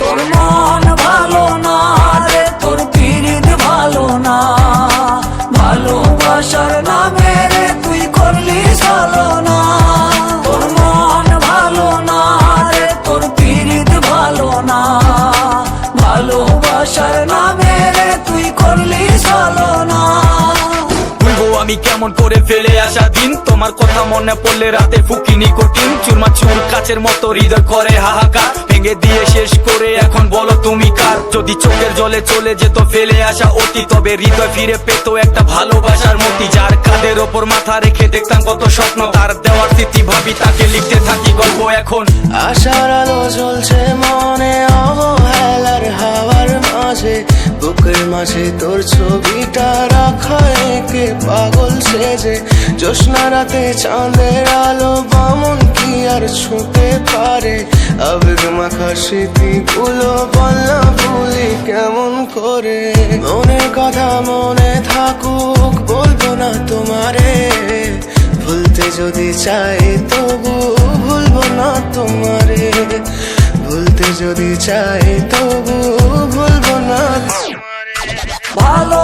তোর মন ভালো না রে, তোর পিরিত ভালো না। ভালোবাসার নামে রে তুই করলি ভালো না তোর মন ভালো না রে, তোর পিরিত ভালো না। ভালোবাসার নামে রে তুই করলি ভালো না আমি কেমন করে ফেলে আসা দিন? তোমার কথা মনে পড়লে রাতে ফুকিনি কঠিন। চুরমা চুর কাছের মতো হৃদয় করে হাহাকার। ভেঙে দিয়ে শেষ যদি চোখের জলে চলে যেত ফেলে আসা অতি তবে হৃদয় ফিরে পেত একটা ভালোবাসার মতি যার কাদের ওপর মাথা রেখে দেখতাম কত স্বপ্ন। তার দেওয়ার স্মৃতি ভাবি, তাকে লিখতে থাকি গল্প এখন। আশার আলো জ্বলছে মনে, অবহেলার হাওয়ার মাঝে। বুকের মাঝে তোর ছবিটা রাখা, একে পাগল সেজে। জ্যোৎস্না রাতে চাঁদের আলো, বামন কি আর ছুঁতে পারে? আবেগ মাখা স্মৃতিগুলো কেমন করে মনের কথা মনে থাকুক, বলব না তোমারে। ভুলতে যদি চাই তবু ভুলবো না তোমারে। ভুলতে যদি চাই তবু ভুলবো না ভালো